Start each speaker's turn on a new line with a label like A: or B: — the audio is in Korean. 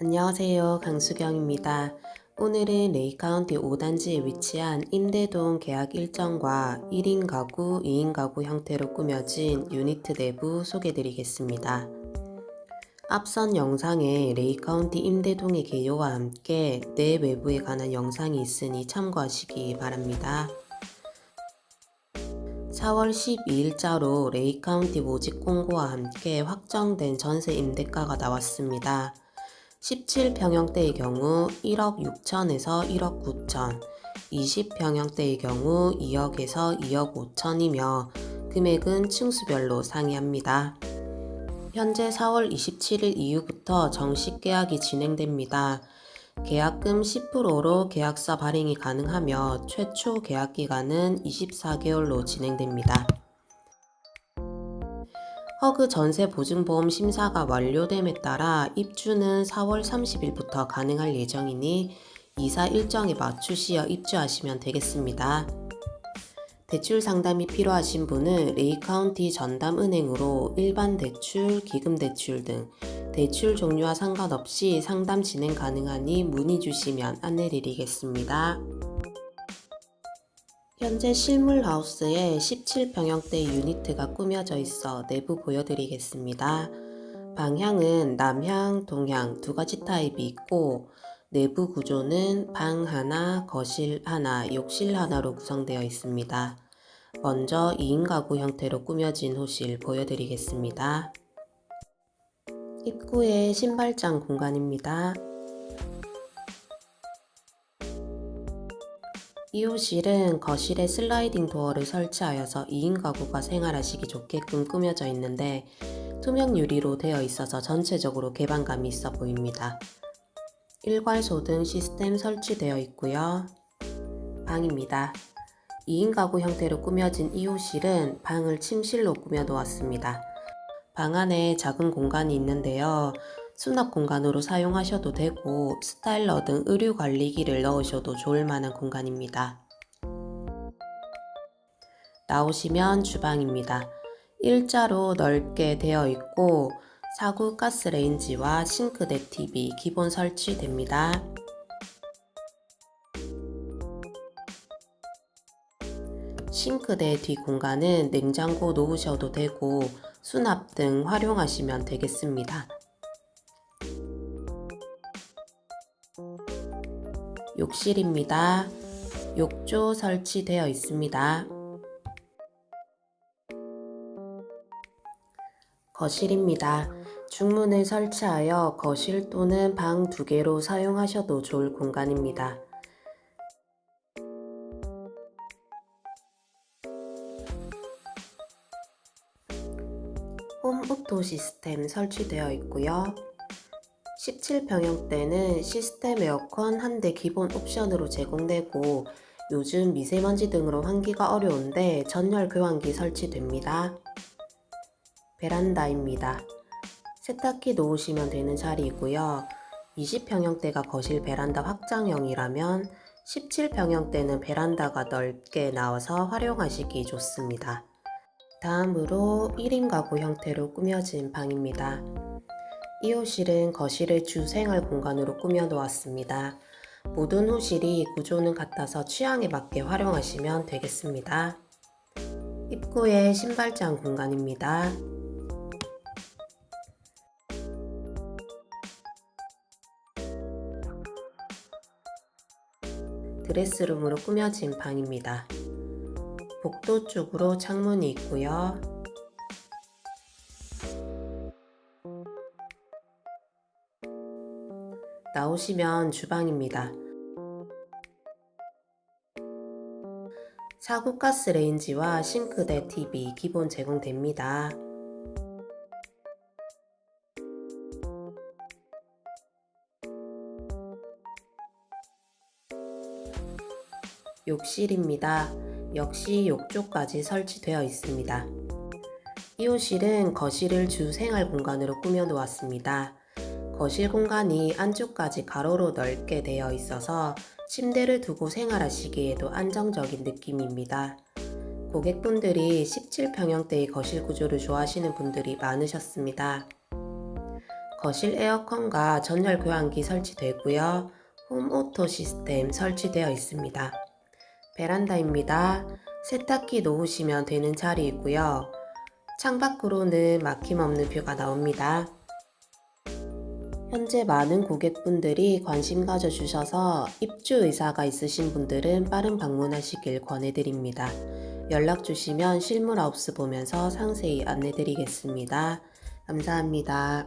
A: 안녕하세요. 강수경입니다. 오늘은 레이카운티 5단지에 위치한 임대동 계약 일정과 1인 가구, 2인 가구 형태로 꾸며진 유니트 내부 소개드리겠습니다. 앞선 영상에 레이카운티 임대동의 개요와 함께 내 외부에 관한 영상이 있으니 참고하시기 바랍니다. 4월 12일자로 레이카운티 모집 공고와 함께 확정된 전세 임대가가 나왔습니다. 17평형대의 경우 1억 6천에서 1억 9천, 20평형대의 경우 2억에서 2억 5천이며 금액은 층수별로 상이합니다. 현재 4월 27일 이후부터 정식 계약이 진행됩니다. 계약금 10%로 계약서 발행이 가능하며 최초 계약 기간은 24개월로 진행됩니다. 허그 전세 보증보험 심사가 완료됨에 따라 입주는 4월 30일부터 가능할 예정이니 이사 일정에 맞추시어 입주하시면 되겠습니다. 대출 상담이 필요하신 분은 레이카운티 전담은행으로 일반 대출, 기금 대출 등 대출 종류와 상관없이 상담 진행 가능하니 문의 주시면 안내드리겠습니다. 현재 실물 하우스에 17평형대 유니트가 꾸며져 있어 내부 보여드리겠습니다. 방향은 남향, 동향 두 가지 타입이 있고 내부 구조는 방 하나, 거실 하나, 욕실 하나로 구성되어 있습니다. 먼저 2인 가구 형태로 꾸며진 호실 보여드리겠습니다. 입구에 신발장 공간입니다. 이 호실은 거실에 슬라이딩 도어를 설치하여서 2인 가구가 생활하시기 좋게끔 꾸며져 있는데 투명 유리로 되어 있어서 전체적으로 개방감이 있어 보입니다. 일괄소 등 시스템 설치되어 있고요. 방입니다. 2인 가구 형태로 꾸며진 이 호실은 방을 침실로 꾸며 놓았습니다. 방 안에 작은 공간이 있는데요. 수납 공간으로 사용하셔도 되고 스타일러 등 의류 관리기를 넣으셔도 좋을 만한 공간입니다. 나오시면 주방입니다. 일자로 넓게 되어 있고 사구 가스레인지와 싱크대 TV 기본 설치됩니다. 싱크대 뒤 공간은 냉장고 놓으셔도 되고 수납 등 활용하시면 되겠습니다. 욕실입니다. 욕조 설치되어 있습니다. 거실입니다. 중문을 설치하여 거실 또는 방 두 개로 사용하셔도 좋을 공간입니다. 홈 오토 시스템 설치되어 있고요. 17평형 대는 시스템 에어컨 한 대 기본 옵션으로 제공되고 요즘 미세먼지 등으로 환기가 어려운데 전열 교환기 설치됩니다. 베란다입니다. 세탁기 놓으시면 되는 자리이고요. 20평형대가 거실 베란다 확장형이라면 17평형대는 베란다가 넓게 나와서 활용하시기 좋습니다. 다음으로 1인 가구 형태로 꾸며진 방입니다. 이 호실은 거실을 주 생활 공간으로 꾸며 놓았습니다. 모든 호실이 구조는 같아서 취향에 맞게 활용하시면 되겠습니다. 입구에 신발장 공간입니다. 드레스룸으로 꾸며진 방입니다. 복도 쪽으로 창문이 있고요. 나오시면 주방입니다. 사구 가스 레인지와 싱크대 TV 기본 제공됩니다. 욕실입니다. 역시 욕조까지 설치되어 있습니다. 이 호실은 거실을 주 생활 공간으로 꾸며 놓았습니다. 거실 공간이 안쪽까지 가로로 넓게 되어 있어서 침대를 두고 생활하시기에도 안정적인 느낌입니다. 고객분들이 17평형대의 거실 구조를 좋아하시는 분들이 많으셨습니다. 거실 에어컨과 전열 교환기 설치되고요. 홈 오토 시스템 설치되어 있습니다. 베란다입니다. 세탁기 놓으시면 되는 자리이고요. 창밖으로는 막힘없는 뷰가 나옵니다. 현재 많은 고객분들이 관심 가져주셔서 입주 의사가 있으신 분들은 빠른 방문하시길 권해드립니다. 연락 주시면 실물 하우스 보면서 상세히 안내드리겠습니다. 감사합니다.